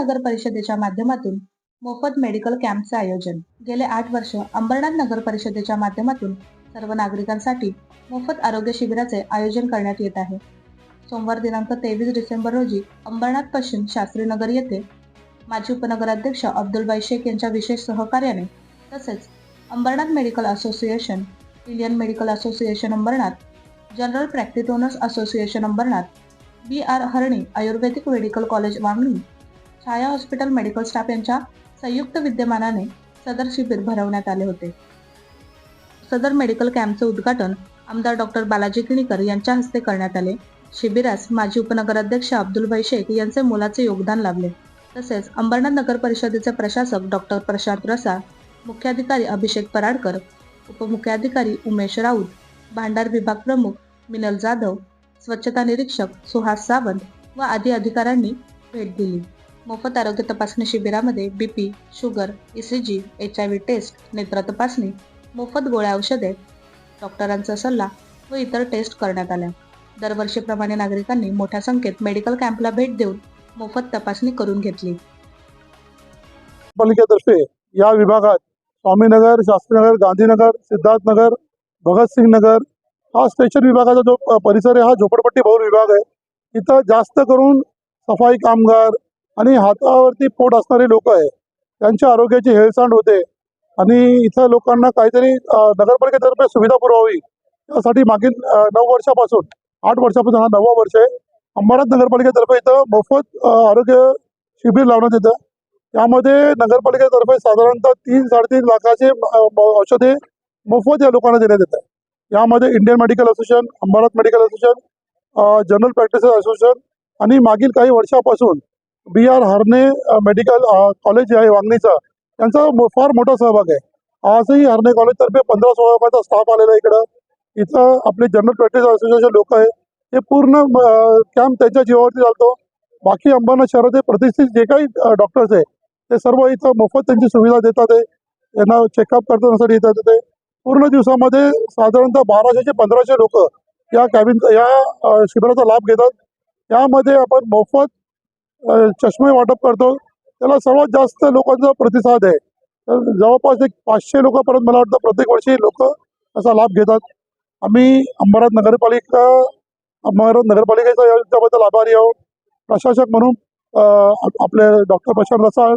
नगर परिषदेच्या माध्यमातून मोफत मेडिकल कॅम्पचे आयोजन. गेले आठ वर्ष अंबरनाथ नगर परिषदेच्या माध्यमातून सर्व नागरिकांसाठी मोफत आरोग्य शिबिराचे आयोजन करण्यात येत आहे. सोमवार दिनांक तेवीस डिसेंबर रोजी अंबरनाथ पश्चिम शास्त्री नगर येथे माजी उपनगराध्यक्ष अब्दुलबाई शेख यांच्या विशेष सहकार्याने तसेच Ambarnath medical association Indian medical association Ambarnath general practice owners association Ambarnath B R Harne ayurvedic medical college Vangani Chhaya hospital medical staff यांच्या संयुक्त विद्यमानाने सदर शिबिर भरवण्यात आले होते. सदर मेडिकल कॅम्पचे उद्घाटन आमदार डॉक्टर बालाजी किणीकर यांच्या हस्ते करण्यात आले. शिबिरास माजी उपनगराध्यक्ष अब्दुलभाई शेख यांचे मोलाचे योगदान लाभले. तसेच अंबरनाथ नगर परिषदेचे प्रशासक डॉक्टर प्रशांत रसा मुख्याधिकारी अभिषेक पराडकर उपमुख्याधिकारी उमेश राऊत भांडार विभाग प्रमुख मिनल जाधव स्वच्छता निरीक्षक सुहास सावंत व आदी अधिकाऱ्यांनी भेट दिली. मोफत आरोग्य तपासणी शिबिरामध्ये BP sugar ECG H I V test नेत्र तपासणी मोफत गोळ्या औषधे डॉक्टरांचा सल्ला व इतर टेस्ट करण्यात आल्या. दरवर्षीप्रमाणे नागरिकांनी मोठ्या संख्येत मेडिकल कॅम्पला भेट देऊन मोफत तपासणी करून घेतली. पालिकेतर्फे या विभागात स्वामीनगर शास्त्रीनगर गांधीनगर सिद्धार्थनगर भगतसिंग नगर हा स्टेशन विभागाचा जो परिसर आहे हा झोपडपट्टी बहुल विभाग आहे. इथं जास्त करून सफाई कामगार आणि हातावरती पोट असणारे लोक आहे. त्यांच्या आरोग्याची हेळसांड होते. आणि इथं लोकांना काहीतरी नगरपालिकेतर्फे सुविधा पुरवावी. यासाठी मागील नऊ वर्षापासून आठ वर्षापासून हा नववा वर्ष आहे. अंबरनाथ नगरपालिकेतर्फे इथं मोफत आरोग्य शिबिर लावण्यात येतं. यामध्ये नगरपालिकेतर्फे साधारणतः तीन साडेतीन लाखाचे औषधे मोफत या लोकांना देण्यात येत यामध्ये Indian medical association Ambarnath medical association general practice association आणि मागील काही वर्षापासून B R Harne medical college आहे वांगणीचा. त्यांचा फार मोठा सहभाग आहे. आजही हरणे कॉलेजतर्फे पंधरा सोळा लोकांचा स्टाफ आलेला आहे इकडं. इथं आपले जनरल प्रॅक्टिस असोसिएशन लोक आहे. हे पूर्ण कॅम्प त्यांच्या जीवावरती चालतो. बाकी अंबरनाथ शहराचे प्रतिष्ठित जे काही डॉक्टर्स आहे ते सर्व इथं मोफत त्यांची सुविधा देतात आहे. यांना चेकअप करण्यासाठी येतात ते पूर्ण दिवसामध्ये साधारणतः बाराशे ते पंधराशे लोक या कॅबिन या शिबिराचा लाभ घेतात. यामध्ये आपण मोफत चष्मे वाटप करतो. त्याला सर्वात जास्त लोकांचा प्रतिसाद आहे. तर जवळपास एक पाचशे लोकांपर्यंत मला वाटतं प्रत्येक वर्षी लोक असा लाभ घेतात. आम्ही अंबरनाथ नगरपालिका अंबरनाथ नगरपालिकेचा याच्याबद्दल आभारी आहोत. प्रशासक म्हणून आपले डॉक्टर प्रशांत रसाळ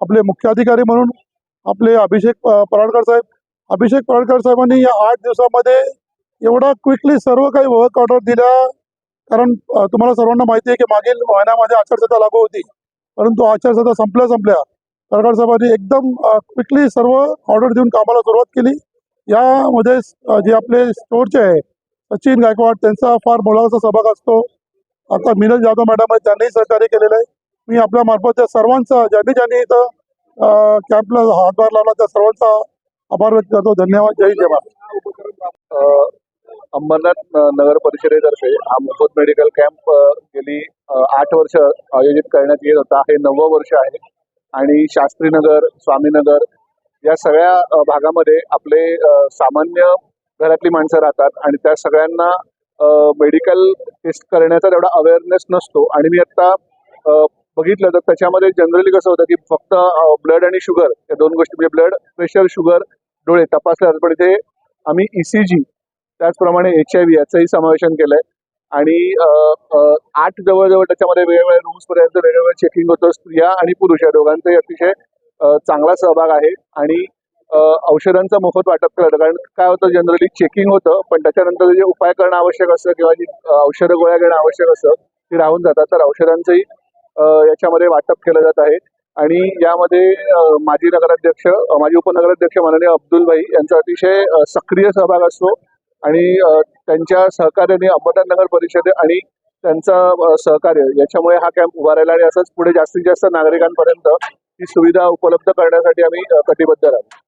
आपले मुख्य अधिकारी म्हणून आपले अभिषेक पराडकर साहेब. अभिषेक पराडकर साहेबांनी या आठ दिवसामध्ये एवढा क्विकली सर्व काही वर्क ऑर्डर दिल्या. कारण तुम्हाला सर्वांना माहिती आहे की मागील महिन्यामध्ये आचारसंहिता लागू होती. परंतु आचारसंहिता संपल्या संपल्या. सरकार साहेबांनी एकदम क्विकली सर्व ऑर्डर देऊन कामाला सुरुवात केली. यामध्ये जे आपले स्टोअरचे आहे सचिन गायकवाड त्यांचा फार मोलाचा सहभाग असतो. आता मिनल जाधव मॅडम आहे त्यांनीही सहकार्य केलेलं आहे. मी आपल्या मार्फत त्या सर्वांचा ज्यांनी ज्यांनी इथं कॅम्पला हातभार लावला त्या सर्वांचा आभार व्यक्त करतो. धन्यवाद. जय जय महाराज अंबरनाथ नगर परिषदेतर्फे हा मोफत मेडिकल कॅम्प गेली आठ वर्ष आयोजित करण्यात येत होता. हे नववं वर्ष आहे. आणि शास्त्रीनगर स्वामीनगर या सगळ्या भागामध्ये आपले सामान्य घरातली माणसं राहतात. आणि त्या सगळ्यांना मेडिकल टेस्ट करण्याचा तेवढा अवेअरनेस नसतो. आणि मी आत्ता बघितलं तर त्याच्यामध्ये जनरली कसं होतं की फक्त ब्लड आणि शुगर या दोन गोष्टी म्हणजे ब्लड प्रेशर शुगर डोळे तपासले जातात पण इथे आम्ही ईसीजी त्याचप्रमाणे एच आय व्ही याचंही समावेशन केलंय. आणि आठ जवळजवळ त्याच्यामध्ये वेगवेगळ्या रूम्स पर्यंत वेगवेगळं चेकिंग होतं स्त्रिया आणि पुरुष या दोघांचाही अतिशय चांगला सहभाग आहे. आणि औषधांचं मोफत वाटप केलं कारण काय होतं जनरली चेकिंग होतं पण त्याच्यानंतर जे उपाय करणं आवश्यक असतं किंवा जी औषधं गोळ्या घेणं आवश्यक असतं ती राहून जातात. तर औषधांचंही याच्यामध्ये वाटप केलं जात आहे. आणि यामध्ये माजी नगराध्यक्ष माजी उपनगराध्यक्ष माननीय अब्दुल भाई यांचा अतिशय सक्रिय सहभाग असतो. आणि त्यांच्या सहकार्याने अहमदनगर नगर परिषद आणि त्यांचं सहकार्य याच्यामुळे हा कॅम्प उभारायला आणि असंच पुढे जास्तीत जास्त नागरिकांपर्यंत ही सुविधा उपलब्ध करण्यासाठी आम्ही कटिबद्ध राहू.